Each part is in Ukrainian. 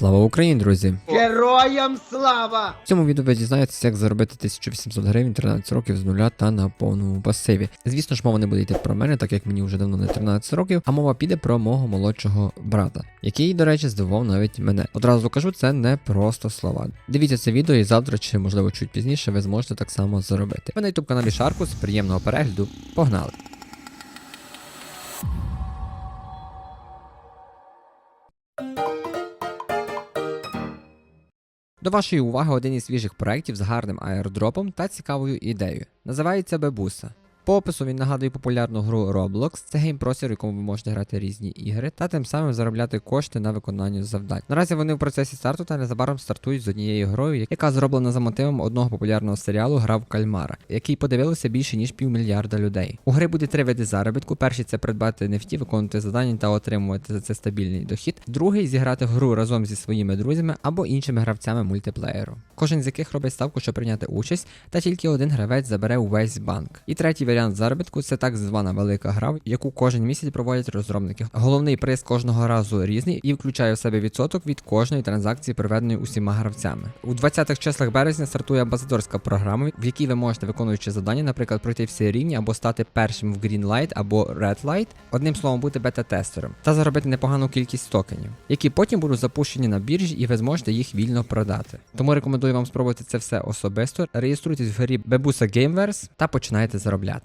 Слава Україні, друзі! Героям слава! В цьому відео ви дізнаєтеся, як заробити 1800 гривень 13 років з нуля та на повному пасиві. Звісно ж, мова не буде йти про мене, так як мені вже давно не 13 років, а мова піде про мого молодшого брата, який, до речі, здивував навіть мене. Одразу кажу, це не просто слова. Дивіться це відео і завтра, чи можливо чуть пізніше, ви зможете так само заробити. Ви на youtube каналі Шаркус, приємного перегляду, погнали! До вашої уваги один із свіжих проєктів з гарним аердропом та цікавою ідеєю. Називається Бебуса. По опису він нагадує популярну гру Roblox. Це геймпростір, в якому ви можете грати різні ігри та тим самим заробляти кошти на виконання завдань. Наразі вони в процесі старту та незабаром стартують з однією грою, яка зроблена за мотивом одного популярного серіалу Гра в кальмара, який подивилося більше ніж півмільярда людей. У гри буде три види заробітку. Перший це придбати нефті, виконувати завдання та отримувати за це стабільний дохід. Другий зіграти гру разом зі своїми друзями або іншими гравцями мультиплеєру. Кожен з яких робить ставку, щоб прийняти участь, та тільки один гравець забере увесь банк. І третій варіант заробітку це так звана велика гра, яку кожен місяць проводять розробники. Головний приз кожного разу різний і включає в себе відсоток від кожної транзакції, проведеної усіма гравцями. У 20-х числах березня стартує амбасадорська програма, в якій ви можете, виконуючи завдання, наприклад, пройти всі рівні або стати першим в Green Light або Red Light, одним словом, бути бета-тестером, та заробити непогану кількість токенів, які потім будуть запущені на біржі, і ви зможете їх вільно продати. Тому рекомендую вам спробувати це все особисто. Реєструйтесь в грі Bebusa Gameverse та починайте заробляти.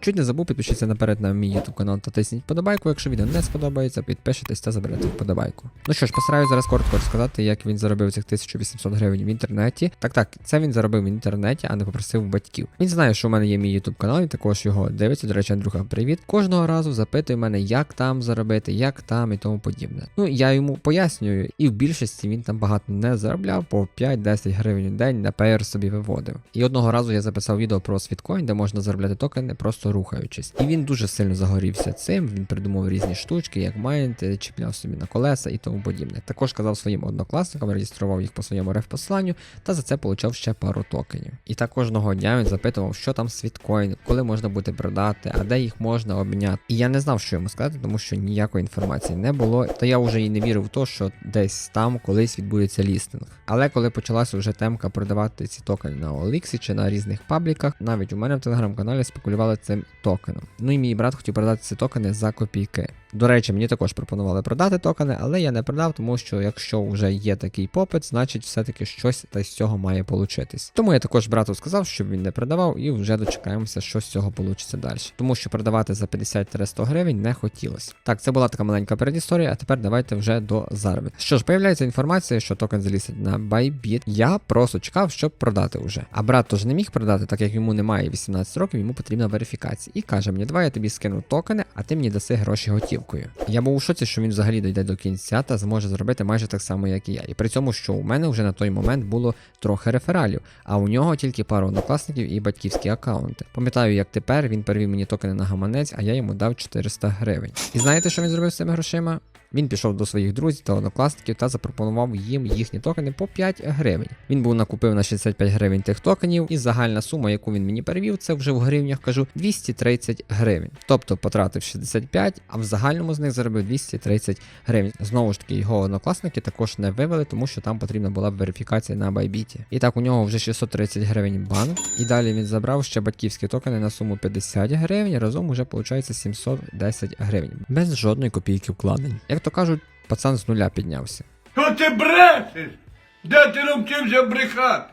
Чуть не забув, підпишіться наперед на мій YouTube канал та тисніть вподобайку. Якщо відео не сподобається, підпишитесь та заберете вподобайку. Ну що ж, постараюсь зараз коротко розказати, як він заробив цих 1800 гривень в інтернеті. Так, так, це він заробив в інтернеті, а не попросив батьків. Він знає, що у мене є мій YouTube канал, і також його дивиться. До речі, Андрюха, привіт. Кожного разу запитує мене, як там заробити, як там і тому подібне. Ну я йому пояснюю, і в більшості він там багато не заробляв, по 5-10 гривень в день на PR собі виводив. І одного разу я записав відео про світкоін, де можна заробляти токени просто рухаючись. І він дуже сильно загорівся цим. Він придумав різні штучки, як майнити, чіпляв собі на колеса і тому подібне. Також казав своїм однокласникам, реєстрував їх по своєму реф-посланню та за це получав ще пару токенів. І так кожного дня він запитував, що там світкоін, коли можна буде продати, а де їх можна обміняти. І я не знав, що йому сказати, тому що ніякої інформації не було. Та я вже і не вірив в те, що десь там колись відбудеться лістинг. Але коли почалася вже темка продавати ці токени на OLX чи на різних пабліках, навіть у мене в телеграм-каналі спекулювали цим токеном. Ну і мій брат хотів продати ці токени за копійки. До речі, мені також пропонували продати токени, але я не продав, тому що якщо вже є такий попит, значить все-таки щось та з цього має получитись. Тому я також брату сказав, щоб він не продавав, і вже дочекаємося, що з цього получиться далі. Тому що продавати за 50-100 гривень не хотілося. Так, це була така маленька передісторія, а тепер давайте вже до заробітку. Що ж, появляється інформація, що токен залізить на Bybit. Я просто чекав, щоб продати вже. А брат тож не міг продати, так як йому немає 18 років, йому потрібна верифікація. І каже мені, давай я тобі скину токени, а ти мені даси гроші готівкою. Я був у шоці, що він взагалі дійде до кінця та зможе зробити майже так само, як і я. І при цьому, що у мене вже на той момент було трохи рефералів, а у нього тільки пару однокласників і батьківські аккаунти. Пам'ятаю, як тепер він перевів мені токени на гаманець, а я йому дав 400 гривень. І знаєте, що він зробив з цими грошима? Він пішов до своїх друзів та однокласників та запропонував їм їхні токени по 5 гривень. Він був накупив на 65 гривень тих токенів, і загальна сума, яку він мені перевів, це вже в гривнях кажу 230 гривень. Тобто потратив 65, а в загальному з них заробив 230 гривень. Знову ж таки, його однокласники також не вивели, тому що там потрібна була верифікація на байбіті. І так у нього вже 630 гривень банк. І далі він забрав ще батьківські токени на суму 50 гривень. Разом уже виходить 710 гривень. Без жодної копійки вкладень. Як то кажуть, пацан з нуля піднявся. Що ти брешеш? Де ти навчився брехати?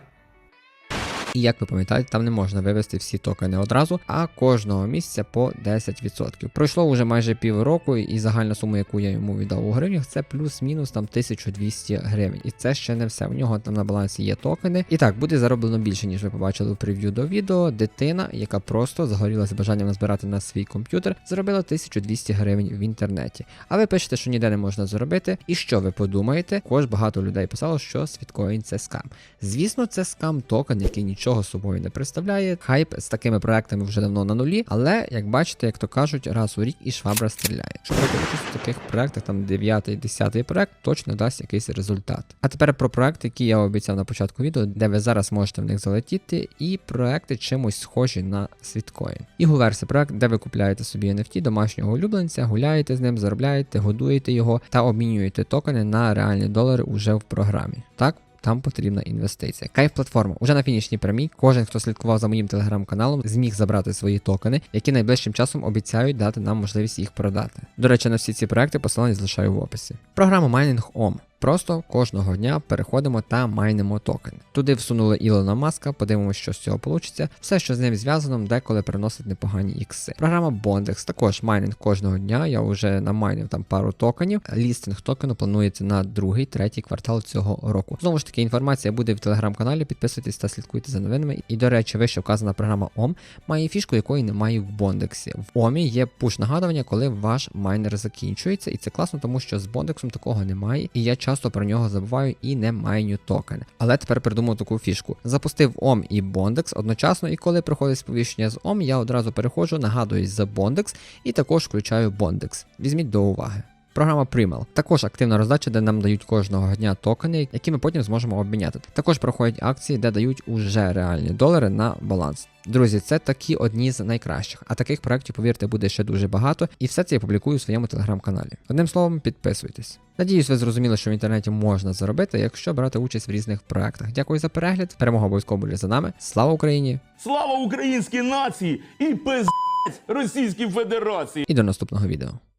І як ви пам'ятаєте, там не можна вивести всі токени одразу, а кожного місяця по 10%. Пройшло вже майже півроку, і загальна сума, яку я йому віддав у гривнях, це плюс-мінус там 1200 гривень. І це ще не все. У нього там на балансі є токени. І так, буде зароблено більше, ніж ви побачили в прев'ю до відео. Дитина, яка просто загорілася бажанням назбирати на свій комп'ютер, заробила 1200 гривень в інтернеті. А ви пишете, що ніде не можна заробити. І що ви подумаєте? Також багато людей писало, що світкоін це скам. Звісно, це скам токен, який нічого нічого собою не представляє. Хайп з такими проектами вже давно на нулі, але як бачите, як то кажуть, раз у рік і швабра стріляє. Щоб брати участь в таких проектах, там 9 10 проект точно дасть якийсь результат. А тепер про проекти, які я обіцяв на початку відео, де ви зараз можете в них залетіти, і проекти чимось схожі на світкоін. І Гуверси проект, де ви купляєте собі NFT домашнього улюбленця, гуляєте з ним, заробляєте, годуєте його та обмінюєте токени на реальні долари уже в програмі. Так. Там потрібна інвестиція. Кайф платформа. Уже на фінішній прямій. Кожен, хто слідкував за моїм телеграм-каналом, зміг забрати свої токени, які найближчим часом обіцяють дати нам можливість їх продати. До речі, на всі ці проекти посилання залишаю в описі. Програма Mining OM. Просто кожного дня переходимо та майнимо токени. Туди всунули Ілона Маска, подивимося, що з цього вийде. Все, що з ним зв'язано, деколи приносить непогані ікси. Програма Bondex також майнинг кожного дня. Я вже намайнив там пару токенів. Лістинг токену планується на другий, третій квартал цього року. Знову ж таки, інформація буде в телеграм-каналі. Підписуйтесь та слідкуйте за новинами. І до речі, вище вказана програма OM має фішку, якої немає в Бондексі. В OM є пуш нагадування, коли ваш майнер закінчується, і це класно, тому що з Бондексом такого немає, і я часто про нього забуваю і не майню токен. Але тепер придумав таку фішку. Запустив OM і Bondex одночасно, і коли приходить сповіщення з OM, я одразу переходжу, нагадуюсь за Bondex і також включаю Bondex. Візьміть до уваги. Програма Primal. Також активна роздача, де нам дають кожного дня токени, які ми потім зможемо обміняти. Також проходять акції, де дають уже реальні долари на баланс. Друзі, це такі одні з найкращих. А таких проєктів, повірте, буде ще дуже багато, і все це я публікую у своєму телеграм-каналі. Одним словом, підписуйтесь. Надіюсь, ви зрозуміли, що в інтернеті можна заробити, якщо брати участь в різних проектах. Дякую за перегляд. Перемога обов'язково буде за нами. Слава Україні! Слава українській нації і пиздець Російській Федерації! І до наступного відео.